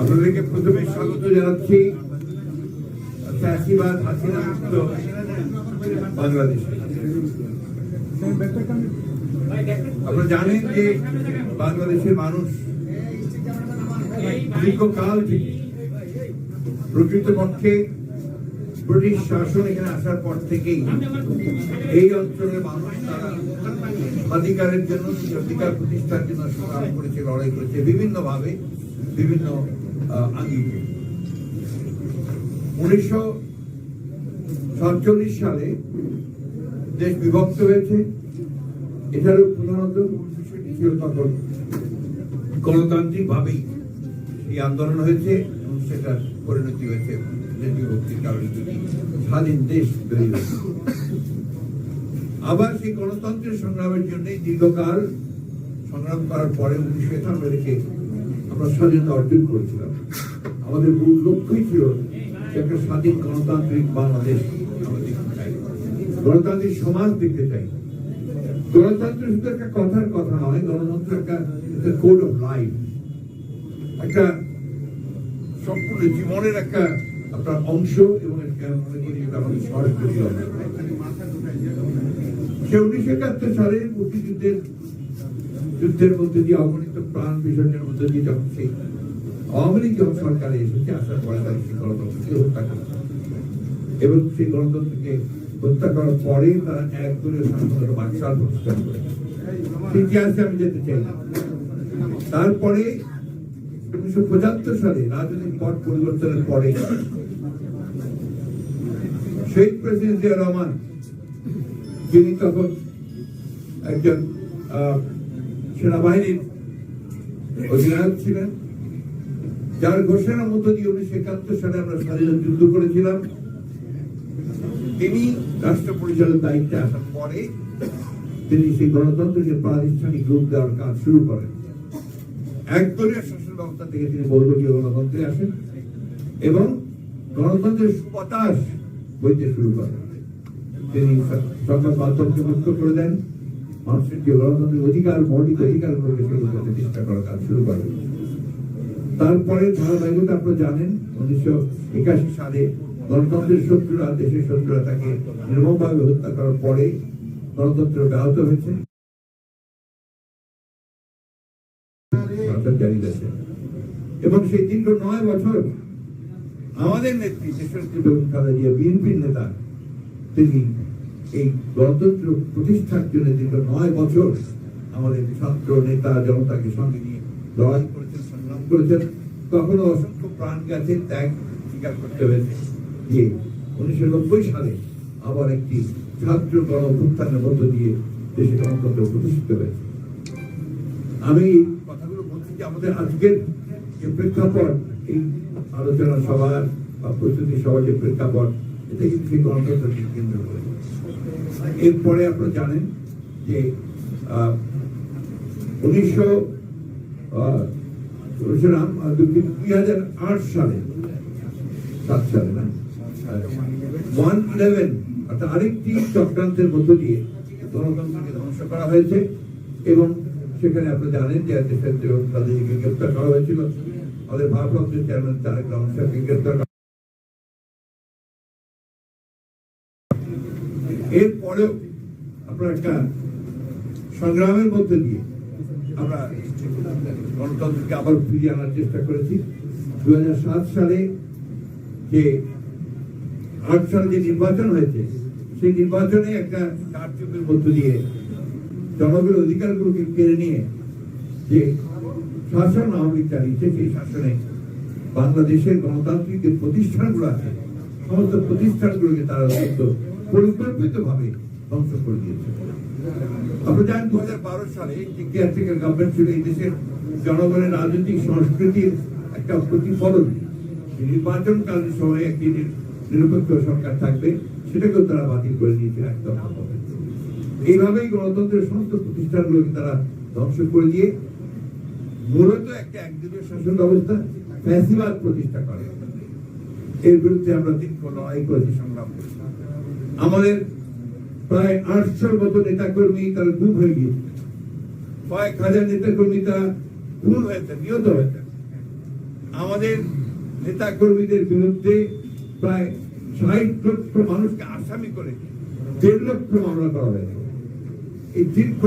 আপনাদেরকে প্রথমে স্বাগত জানাচ্ছি। ফ্যাসিবাদ হাসিনা মুক্ত বাংলাদেশে। আপনারা জানেন যে বাংলাদেশের মানুষ দীর্ঘকাল থেকে প্রকৃতপক্ষে ব্রিটিশ শাসন এখানে আসার পর থেকেই এই অঞ্চলের মানুষ তারা অধিকারের জন্য, অধিকার প্রতিষ্ঠার জন্য সংগ্রাম করেছে, লড়াই করেছে বিভিন্ন ভাবে বিভিন্ন আঙ্গিকে। উনিশশো সাতচল্লিশ সালে দেশ বিভক্ত হয়েছে। এটারও প্রধানত বিষয়টি ছিল তখন গণতান্ত্রিক ভাবেই এই আন্দোলন হয়েছে এবং সেটার পরিণতি হয়েছে দেশ বিভক্তির কারণে দুটি স্বাধীন দেশ আবার সেই গণতন্ত্রের সংগ্রামের জন্য দীর্ঘকাল সংগ্রাম করার পরে উনিশশো একানব্বই আমরা স্বাধীনতা অর্জন করেছিলাম। আমাদের মূল লক্ষ্যই ছিল একটা স্বাধীন গণতান্ত্রিক বাংলাদেশ গণতান্ত্রিক সমাজ দেখতে চাই। গণতন্ত্র শুধু একটা কথার কথা নয়, গণতন্ত্র একটা কোড অফ লাইফ একটা সম্পূর্ণ জীবনের একটা আপনার অংশ এবং সে উনিশশো একাত্তর সালে মুক্তিযুদ্ধের যুদ্ধের মধ্যে দিয়ে অগণিত প্রাণ বিসর্জনের মধ্যে দিয়ে যখন সেই আওয়ামী যখন সরকারে এসেছে আসার পরে তারা সেই গণতন্ত্রকে হত্যা করে এবং সেই গণতন্ত্রকে হত্যা করার পরে তারা এক দলীয় শাসনের বাকশাল প্রতিষ্ঠান করে। ইতিহাসে আমি যেতে চাই না। তারপরে উনিশশো পঁচাত্তর সালে রাজনৈতিক পট পরিবর্তনের পরে শহীদ প্রেসিডেন্ট জিয়া রহমান যিনি তখন একজন আহ, সেনাবাহিনীর অধিনায়ক ছিলেন, যার ঘোষণার মধ্য দিয়ে উনিশশো একাত্তর সালে আমরা স্বাধীনতা যুদ্ধ করেছিলাম। তিনি রাষ্ট্র পরিচালনার দায়িত্বে আসার পরে তিনি সেই গণতন্ত্রকে প্রাতিষ্ঠানিক রূপ দেওয়ার কাজ শুরু করেন। একদলীয় শাসন ব্যবস্থা থেকে তিনি বহুদলীয় গণতন্ত্রে আসেন এবং গণতন্ত্রের সুবাতাস বইতে শুরু করেন। তিনি সংবাদ মাধ্যমকে মুক্ত করে দেন। মানুষের যে গণতান্ত্রিক অধিকার মৌলিক অধিকারগুলোকে সেগুলো প্রতিষ্ঠা করার কাজ শুরু করেন তারপরে ধারাবাহিকতা আপনারা জানেন, উনিশশো একাশি সালে গণতন্ত্রের শত্রুরা, দেশের শত্রুরা তাকে নির্মমভাবে হত্যা করার পরে গণতন্ত্র ব্যাহত হয়েছে। এবং সেই দীর্ঘ নয় বছর আমাদের নেত্রী দেশনেত্রী বেগম বিএনপির নেতা, তিনি এই গণতন্ত্র প্রতিষ্ঠার জন্য দীর্ঘ নয় বছর আমাদের ছাত্র নেতা জনতাকে সঙ্গে নিয়ে লড়াই করেছেন, সংগ্রাম করেছেন। কখনো অসংখ্য প্রাণ গেছে ত্যাগ স্বীকার করতে হয়েছে। যে উনিশশো নব্বই সালে আবার একটি ছাত্র গণ অভ্যুত্থানের মধ্য দিয়ে দেশে গণতন্ত্র প্রতিষ্ঠিত হয়েছে। আমি কথাগুলো বলছি যে আমাদের আজকের যে প্রেক্ষাপট, এই আলোচনা সভার বা প্রস্তুতি সভার যে প্রেক্ষাপট, এটা কিন্তু সেই গণতন্ত্রকে কেন্দ্র করে। এরপরে আপনারা জানেন যে উনিশশো দুই হাজার আট সালে, সাত সালে না? ওয়ান ইলেভেন অর্থাৎ আরেকটি চক্রান্তের মধ্য দিয়ে গণতন্ত্রকে ধ্বংস করা হয়েছে এবং সেখানে আপনি জানেন যে তাদেরকে গ্রেপ্তার করা হয়েছিল। আমাদের ভারপ্রাপ্ত চেয়ারম্যান তারেক রহমান গ্রেপ্তার এরপরেও আপনার একটা সংগ্রামের মধ্যে দিয়ে আমরা গণতন্ত্রকে আবার ফিরিয়ে আনার চেষ্টা করেছি। দুই হাজার সাত সালে যে আট সালে যে নির্বাচন হয়েছে, সেই নির্বাচনে একটা কারচুপির মধ্য দিয়ে জনগণের অধিকারগুলোকে কেড়ে নিয়ে যে শাসন আওয়ামী চালিয়েছে, সেই শাসনে বাংলাদেশের গণতান্ত্রিক যে প্রতিষ্ঠানগুলো আছে, সমস্ত প্রতিষ্ঠানগুলোকে তারা অত্যন্ত পরিকল্পিত ভাবে ধ্বংস করে দিয়েছে। আপনি জানেন দু হাজার বারো সালে যে কেয়ারটেকার গভর্নমেন্ট ছিল এই দেশের জনগণের রাজনৈতিক সংস্কৃতির একটা প্রতিফলন। নির্বাচনকালীন সময়ে একটি নিরপেক্ষ সরকার থাকবে, সেটাকেও তারা বাতিল করে দিয়েছে একদম এইভাবেই গণতন্ত্রের সমস্ত প্রতিষ্ঠানগুলোকে তারা ধ্বংস করে দিয়ে মূলত একটা একদলীয় শাসন ব্যবস্থা, ফ্যাসিবাদ প্রতিষ্ঠা করে। এর বিরুদ্ধে আমরা দীর্ঘ লড়াই করেছি সংগ্রাম আমাদের প্রায় আটশোর মতো গুম হয়ে কয়েক হাজার নিহত আমাদের বিরুদ্ধে প্রায় ষাট লক্ষ মানুষকে আসামি করে দেড় লক্ষ মামলা করা হয়েছে। এই দীর্ঘ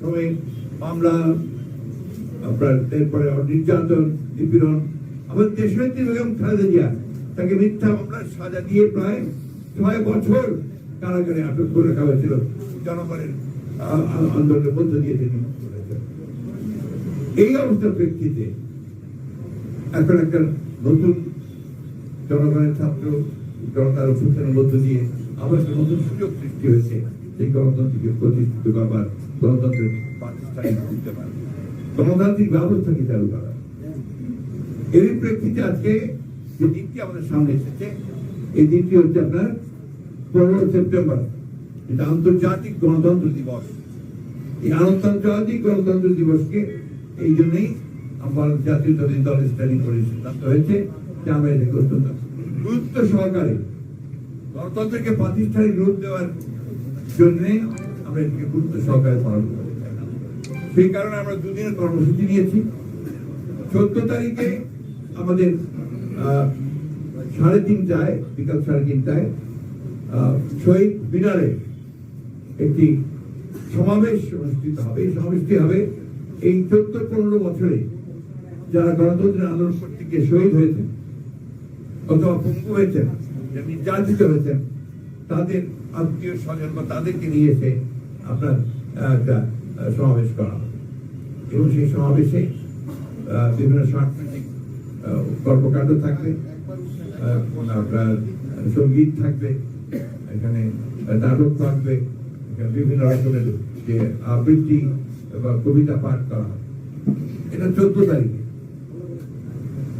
সময়ে মামলা, আপনার এরপরে নির্যাতন, নিপীড়ন আমাদের দেশনেত্রী বেগম খালেদা জিয়া তাকে মিথ্যা মামলার সাজা দিয়ে প্রায় ছয় বছর কারাগারে আটক করে রাখা হয়েছিল। জনগণের আন্দোলনের মধ্য দিয়ে তিনি। এই অবস্থার প্রেক্ষিতে এখন একটা নতুন জনগণের ছাত্র জনতার অভ্যুত্থানের মধ্য দিয়ে আবার একটা নতুন সুযোগ সৃষ্টি হয়েছে। সেই গণতন্ত্রকে প্রতিষ্ঠিত করবার গণতন্ত্রের গণতান্ত্রিক ব্যবস্থাকে চালু করা? এর প্রেক্ষিতে আজকে যে দিনটি আমাদের সামনে এসেছে, এই দিনটি হচ্ছে আপনার পনেরো সেপ্টেম্বর, এটা আন্তর্জাতিক গণতন্ত্র দিবস। এই আন্তর্জাতিক গণতন্ত্র দিবসকে এই জন্যই আমার জাতীয়তাবাদী দল স্টাডি করে সিদ্ধান্ত হয়েছে, যে আমরা এটাকে অত্যন্ত গুরুত্ব সহকারে গণতন্ত্রকে প্রাতিষ্ঠানিক রূপ দেওয়ার জন্য আমরা এটাকে গুরুত্ব সহকারে পালন করতে সেই কারণে আমরা দুদিনের কর্মসূচি নিয়েছি। চোদ্দ তারিখে আমাদের সাড়ে তিনটায়, বিকাল সাড়ে তিনটায় শহীদ মিনারে একটি সমাবেশ অনুষ্ঠিত হবে। এই সমাবেশটি হবে এই চোদ্দ পনেরো বছরে যারা গণতন্ত্রের আন্দোলন করতে শহীদ হয়েছেন অথবা পঙ্গু হয়েছেন নির্যাতিত হয়েছেন, তাদের আত্মীয় স্বজন বা তাদেরকে নিয়ে এসে আপনার একটা সমাবেশ করা হবে। এবং সেই সমাবেশে বিভিন্ন সাংস্কৃতিক কর্মকাণ্ড থাকবে আপনার সংগীত থাকবে এখানে নাটক থাকবে। বিভিন্ন রকমের যে আবৃত্তি বা কবিতা পাঠ করা হবে এটা চোদ্দ তারিখে।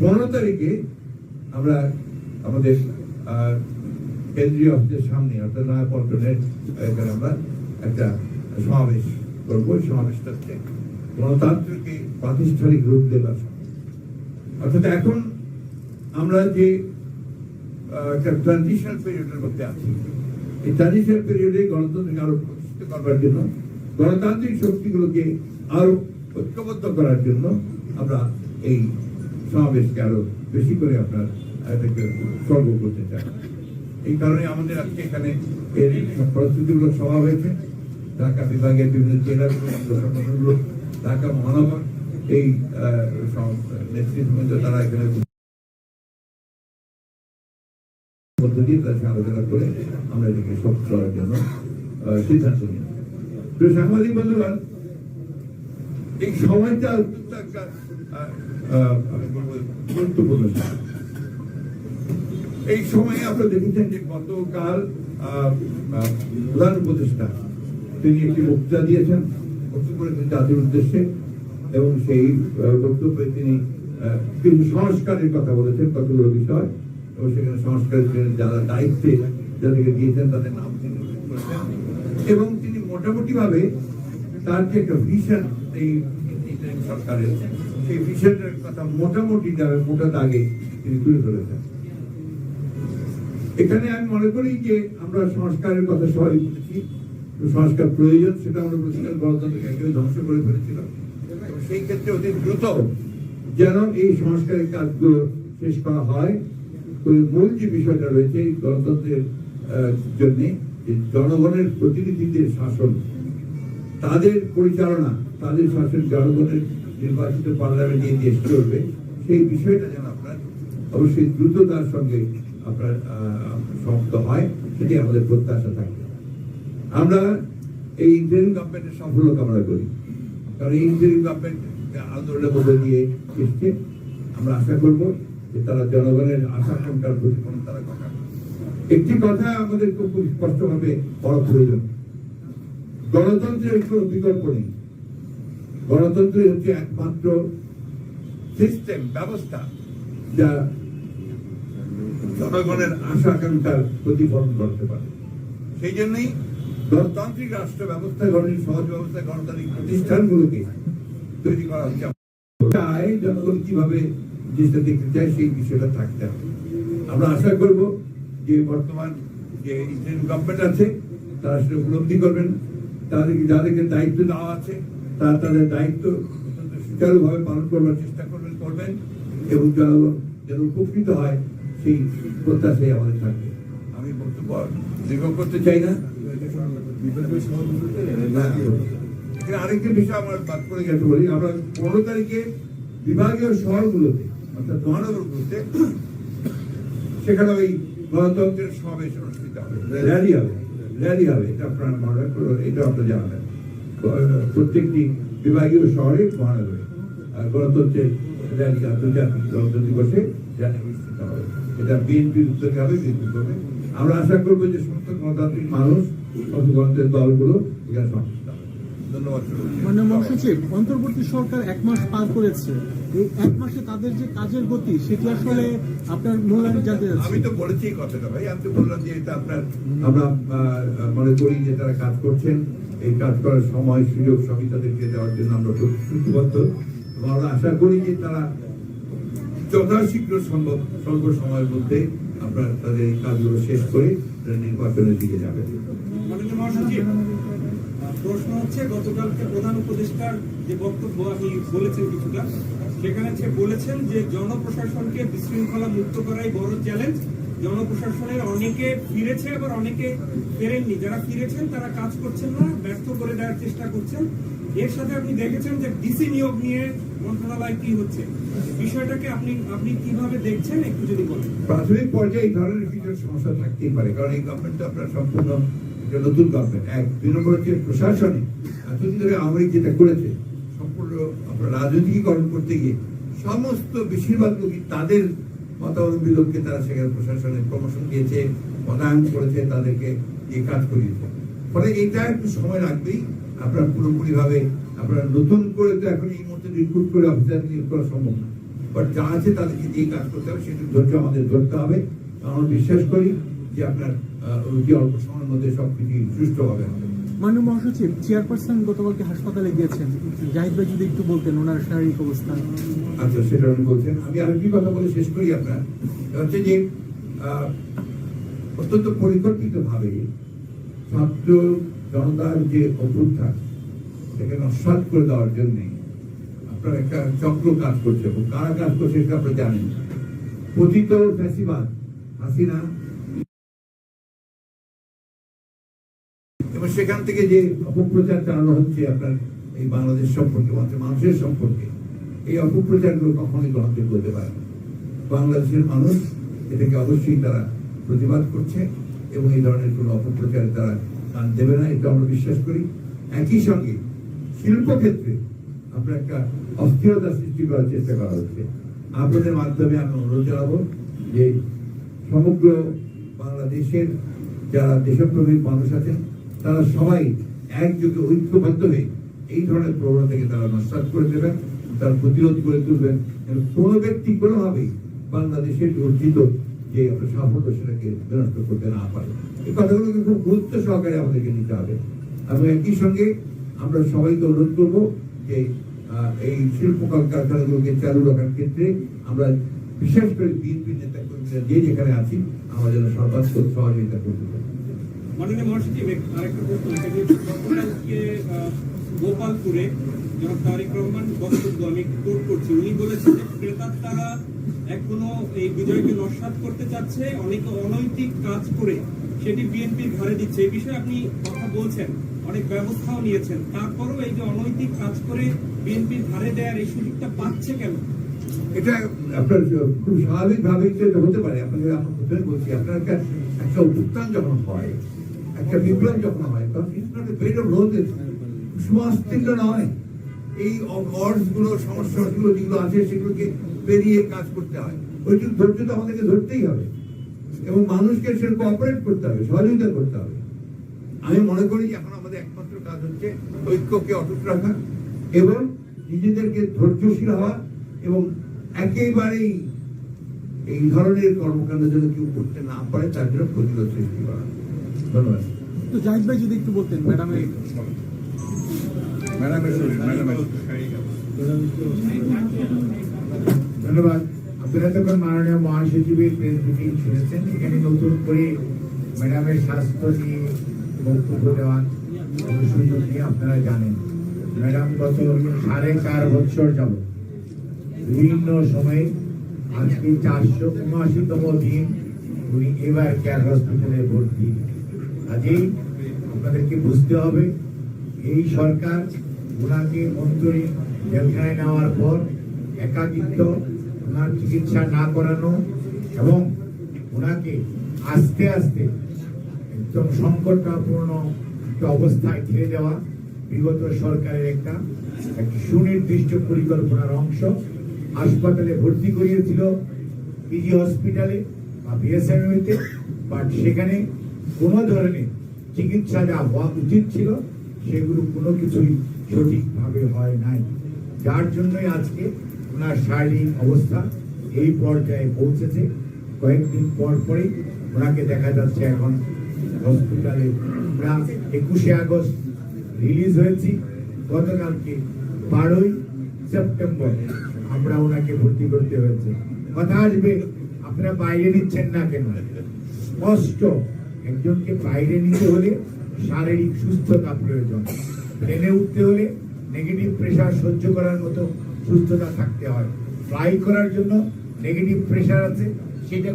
পনেরো তারিখে আমরা আমাদের কেন্দ্রীয় অফিসের সামনে, অর্থাৎ নয়াপল্টনের, এখানে আমরা একটা সমাবেশ করব। সমাবেশটা হচ্ছে গণতন্ত্রকে, প্রাতিষ্ঠানিক রূপ দেবার অর্থাৎ এখন আমরা যে একটা ট্রানজিশনাল পিরিয়ডের মধ্যে আছি। এই ট্রানজিশনাল পিরিয়ডে গণতন্ত্রকে আরও প্রতিষ্ঠিত করবার জন্য, গণতান্ত্রিক শক্তিগুলোকে আরও ঐক্যবদ্ধ করার জন্য আমরা এই সমাবেশকে আরও বেশি করে আপনার করতে চাই। এই কারণে আমাদের আজকে এখানে এর প্রস্তুতিমূলক সভা হয়েছে। ঢাকা বিভাগের বিভিন্ন জেলাগুলো সংগঠনগুলো, ঢাকা মহানগর, এই নেতৃত্ব তারা এখানে এই দেখেছেন যে গতকাল প্রধান উপদেষ্টা, তিনি একটি বক্তৃতা দিয়েছেন জাতির উদ্দেশ্যে, এবং সেই বক্তব্যে তিনি কিছু সংস্কারের কথা বলেছেন, কতগুলো বিষয়। সেখানে যারা দায়িত্বে যাদেরকে দিয়েছেন তাদের নাম তিনি এবং তিনি তার যে একটা ভিশন এই সরকারের, সেই ভিশনের কথা মোটামুটি যাবে মোটা দাগে তিনি তুলে ধরেছেন। এখানে আমি মনে করি যে আমরা সংস্কারের কথা সবাই বলেছি, সংস্কার প্রয়োজন, সেটা আমরা বলেছিলাম গণতন্ত্রকে ধ্বংস করে ফেলেছিল সেই ক্ষেত্রে অতি দ্রুত যেন এই সংস্কারের কাজগুলো শেষ করা হয়। মূল যে বিষয়টা রয়েছে গণতন্ত্রের জন্য জনগণের প্রতিনিধিদের শাসন, তাদের পরিচালনা, তাদের শাসন জনগণের নির্বাচিত পার্লামেন্টে দেশ চলবে, সেই বিষয়টা যেন আপনার অবশ্যই দ্রুততার সঙ্গে আপনার সমাপ্ত হয় সেটি আমাদের প্রত্যাশা থাকে। আমরা এই ইন্টারিম গভর্নমেন্টের সাফল্য কামনা করি। কারণ এই ইন্টারিম গভর্নমেন্ট আন্দোলনের মধ্যে দিয়ে এসছে। আমরা আশা করব তারা জনগণের আশা আকাঙ্ক্ষার প্রতিফলন তারা ঘটাবে। একটি কথা আমাদের খুব খুব স্পষ্টভাবে বড় প্রয়োজন। গণতন্ত্রের কোনো বিকল্প নেই। গণতন্ত্রই হচ্ছে একমাত্র সিস্টেম ব্যবস্থা যা জনগণের আশা আকাঙ্ক্ষার প্রতিফলন করতে পারে। সেই জন্যই গণতান্ত্রিক রাষ্ট্র ব্যবস্থা গঠনের সহজ ব্যবস্থা, গণতান্ত্রিক প্রতিষ্ঠানগুলোকে তৈরি করা হচ্ছে। জনগণ কীভাবে জিনিসটা দেখতে চাই সেই বিষয়টা থাকতে হবে। আমরা আশা করব যে বর্তমান যে ইন্ডিয়ান গভর্নমেন্ট আছে তারা সেটা উপলব্ধি করবেন। তাদেরকে যাদেরকে দায়িত্ব দেওয়া আছে তারা তাদের দায়িত্ব সুচারুভাবে পালন করবার চেষ্টা করবেন করবেন এবং যেন উপকৃত হয় সেই প্রত্যাশাই আমাদের থাকবে। আমি বক্তব্য দীর্ঘ করতে চাই না। না, এখানে আরেকটি বিষয় আমরা বাদ করে গেছে বলি। আমরা পনেরো তারিখে বিভাগীয় শহরগুলোতে অর্থাৎ মহানগরগুলোতে সেখানে ওই গণতন্ত্রের সমাবেশ অনুষ্ঠিত হবে। র্যালি হবে। র্যালি হবে। এটা আপনার মনে এটা আপনার জানাবেন প্রত্যেকটি বিভাগীয় শহরে মহানগরে আর গণতন্ত্রের র্যালি আন্তর্জাতিক গণতন্ত্র দিবসে এটা বিএনপির উদ্যোগে হবে বিএনপি করবে আমরা আশা করব যে সমস্ত গণতান্ত্রিক মানুষ গণতন্ত্রের দলগুলো এখানে ধন্যবাদ। মানে মহাসচিব অন্তর্বর্তী সরকার এক মাস পার করেছে। এই এক মাসে তাদের যে কাজের গতি সেটি আসলে আপনার মূল্যায়ন জানতে আমি তো বলেছি এই কথাটা ভাই আমি তো বললাম যে এটা আপনার আমরা মনে করি যে তারা কাজ করছেন। এই কাজ করার সময় সুযোগ সবই তাদেরকে দেওয়ার জন্য আমরা প্রতিশ্রুতিবদ্ধ। আমরা আশা করি যে তারা যথাশীঘ্র সম্ভব স্বল্প সময়ের মধ্যে আপনার তাদের এই কাজগুলো শেষ করে নির্বাচনের দিকে যাবে মাননীয় মহাসচিব প্রশ্ন হচ্ছে, গতকালকে প্রধান উপদেষ্টার যে বক্তব্য আপনি বলেছেন কিছুটা, সেখানে সে বলেছেন যে জনপ্রশাসনকে বিশৃঙ্খলা মুক্ত করাই বড় চ্যালেঞ্জ জনপ্রশাসনের অনেকে ফিরেছে, আবার অনেকে ফেরেননি। যারা ফিরেছেন, তারা কাজ করছেন না, ব্যর্থ করে দেওয়ার চেষ্টা করছেন। এর সাথে আপনি দেখেছেন যে ডিসি নিয়োগ নিয়ে মন্ত্রণালয় কি হচ্ছে। বিষয়টাকে আপনি আপনি কীভাবে দেখছেন, একটু যদি বলেন। প্রাথমিক পর্যায়ে এই ধরনের কিছু সমস্যা থাকতেই পারে, কারণ এই গভর্নমেন্ট আপনার সম্পূর্ণ একটা নতুন গভর্নমেন্ট এক দুই নম্বর হচ্ছে প্রশাসনিক, এতদিন ধরে আওয়ামী যেটা করেছে, সম্পূর্ণ আপনার রাজনীতিকরণ করতে গিয়ে সমস্ত বেশিরভাগ লোকই তাদের মতাবলম্বী লোককে তারা সেখানে প্রশাসনে প্রমোশন দিয়েছে পদায়ন করেছে, তাদেরকে দিয়ে কাজ করিয়েছে ফলে এটা একটু সময় লাগবেই, আপনার পুরোপুরিভাবে, আপনার নতুন করে তো এখন এই মুহূর্তে রিক্রুট করে অফিসার নিয়োগ করা সম্ভব না। বাট যা আছে তাদেরকে দিয়ে কাজ করতে হবে সেটা ধৈর্য আমাদের ধরতে হবে। আমরা বিশ্বাস করি যে আপনার অতি অল্প সময়ের মধ্যে সবকিছু সুষ্ঠুভাবে হবে। মাননীয় মহাসচিব চেয়ারপারসন গতকালকে হাসপাতালে গিয়েছেন। জাহিদ ভাই যদি একটু বলতেন ওনার শারীরিক অবস্থা। আচ্ছা সেটা উনি বলছেন। আমি আরেকটি কথা বলে শেষ করি আপনার। সেটা হচ্ছে যে অত্যন্ত পরিকল্পিত ভাবে ছাত্র জনতার যে অভ্যুত্থান সেটাকে নস্বাত করে দেওয়ার জন্য আপনার একটা চক্র কাজ করছে। এবং কারা কাজ করছে সেটা আপনারা জানেন। পতিত ফ্যাসিবাদ হাসিনা এবং সেখান থেকে যে অপপ্রচার চালানো হচ্ছে আপনার এই বাংলাদেশ সম্পর্কে মানুষের সম্পর্কে, এই অপপ্রচারগুলো কখনোই গ্রহণযোগ্য হতে পারে না। বাংলাদেশের মানুষ এটাকে অবশ্যই তারা প্রতিবাদ করছে এবং এই ধরনের কোনো অপপ্রচারে তারা কান দেবে না, এটা আমরা বিশ্বাস করি। একই সঙ্গে শিল্পক্ষেত্রে আপনার একটা অস্থিরতা সৃষ্টি করার চেষ্টা করা হচ্ছে। আপনাদের মাধ্যমে আমি অনুরোধ জানাব যে সমগ্র বাংলাদেশের যারা দেশপ্রেমিক মানুষ আছেন তারা সবাই একযোগে ঐক্যবদ্ধ হয়ে এই ধরনের প্রবণতাকে তারা নস্বাত করে দেবেন, তার প্রতিরোধ করে তুলবেন। কোনো ব্যক্তি কোনোভাবেই বাংলাদেশের অর্জিত যে আপনার সাফল্য সেটাকে বিনষ্ট করতে না পারে। এই কথাগুলোকে খুব গুরুত্ব সহকারে আমাদেরকে নিতে হবে। এবং একই সঙ্গে আমরা সবাইকে অনুরোধ করব যে এই শিল্প কলকারখানাগুলোকে চালু রাখার ক্ষেত্রে আমরা বিশেষ করে বিএনপি নেতা কর্মীরা যে যেখানে আছি, আমরা যেন সর্বাত্মক সহযোগিতা করতে পারি। মাননীয় মহাসচিব আরেকটা প্রশ্ন গতকালকে গোপালপুরে জনাব তারিক রহমান বক্তব্য আমি কোট করছি। উনি বলেছেন যে ক্রেতার তারা এখনও এই বিজয়কে নস্বাত করতে চাচ্ছে, অনেকে অনৈতিক কাজ করে সেটি বিএনপির ঘরে দিচ্ছে। এই বিষয়ে আপনি কথা বলছেন, অনেক ব্যবস্থাও নিয়েছেন। তারপরও এই যে অনৈতিক কাজ করে বিএনপির ধারে দেওয়ার এই সুযোগটা পাচ্ছে কেন? এটা আপনার খুব স্বাভাবিক এটা হতে পারে। আপনাকে আমরা বলছি, আপনার একটা উত্থান যখন হয় একটা বিপ্লব যখন হয়। তখন it's not a period of roses. সমাজতীর্ণ নয়, এই অর্ডসগুলো সমস্যা গুলো যেগুলো আছে, সেগুলোকে পেরিয়ে কাজ করতে হয়। ওইটুকু ধৈর্য তো আমাদেরকে ধরতেই হবে। এবং মানুষকে সেরকম অপারেট করতে হবে, সহযোগিতা করতে হবে। আমি মনে করি এখন আমাদের একমাত্র কাজ হচ্ছে ঐক্যকে অটুট রাখা এবং নিজেদেরকে ধৈর্যশীল হওয়া এবং একেবারেই এই ধরনের কর্মকাণ্ড যেন কেউ করতে না পারে, তার জন্য প্রতিরোধ সৃষ্টি করা। ধন্যবাদ। তো জাহিদ ভাই যদি একটু বলতেন ম্যাডামের ধন্যবাদ। আপনারা তখন মাননীয় মহাসচিবের প্রেস মিটিং শুনেছেন। এখানে নতুন করে ম্যাডামের স্বাস্থ্য নিয়ে বক্তব্য দেওয়ার সুযোগ নিয়ে আপনারা জানেন। ম্যাডাম গত সাড়ে চার বছর যাব বিভিন্ন সময়ে আজকে চারশো উনআশিতম দিন উনি এবার কেয়ার হসপিটালে ভর্তি। কাজেই আপনাদেরকে বুঝতে হবে, এই সরকার ওনাকে অন্তরীণ জেলখানায় নেওয়ার পর একাকিত্ব, ওনার চিকিৎসা না করানো এবং ওনাকে আস্তে আস্তে একদম সংকটপূর্ণ একটা অবস্থায় ঠেলে দেওয়া বিগত সরকারের একটা, একটি সুনির্দিষ্ট পরিকল্পনার অংশ। হাসপাতালে ভর্তি করিয়েছিল, পিজি হসপিটালে বা বিএসএমইতে বাট সেখানে কোনো ধরনের চিকিৎসা যা হওয়া উচিত ছিল, সেগুলো কোনো কিছুই সঠিকভাবে হয় নাই। যার জন্যই আজকে ওনার শারীরিক অবস্থা এই পর্যায়ে পৌঁছেছে। কয়েকদিন পর পরেই ওনাকে দেখা যাচ্ছে এখন হসপিটালে। আমরা একুশে আগস্ট রিলিজ হয়েছি, গতকালকে বারোই সেপ্টেম্বর আমরা ওনাকে ভর্তি করতে হয়েছে। কথা আসবে, আপনারা বাইরে নিচ্ছেন না কেন? স্পষ্ট একজনকে বাইরে নিতে হলে শারীরিক সুস্থতা প্রয়োজন। ট্রেনে উঠতে হলে নেগেটিভ প্রেশার সহ্য করার মতো সুস্থতা থাকতে হয়। ফ্লাই করার জন্য নেগেটিভ প্রেশার আছে, সেটা